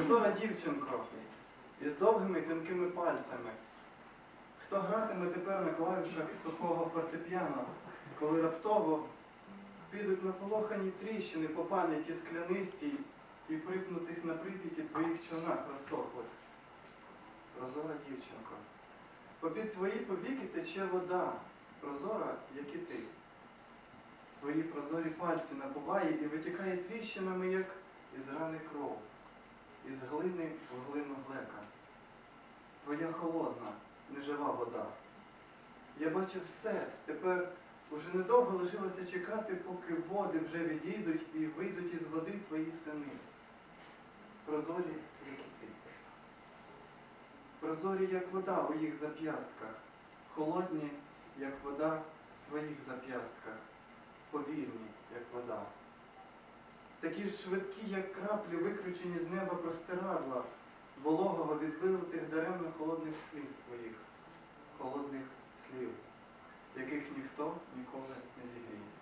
Прозора дівчинко із довгими тонкими пальцями. Хто гратиме тепер на клавішах сухого фортепіано, коли раптово підуть наполохані тріщини по пам'яті склянистій і припнутих на прип'яті твоїх чонах розсохлих. Прозора дівчинко. Попід твої повіки тече вода, прозора, як і ти. Твої прозорі пальці набуває і витікає тріщинами, як із рани кров, із глини в глину глека. Твоя холодна, нежива вода. Я бачив все, тепер уже недовго лишилося чекати, поки води вже відійдуть і вийдуть із води твої сини. Прозорі, як і ти. Прозорі, як вода у їх зап'ястках, холодні, як вода в твоїх зап'ястках, повільні, як. Такі ж швидкі, як краплі, викручені з неба простирадла, вологого від вилитих даремно холодних сліз твоїх, холодних слів, яких ніхто ніколи не зігріє.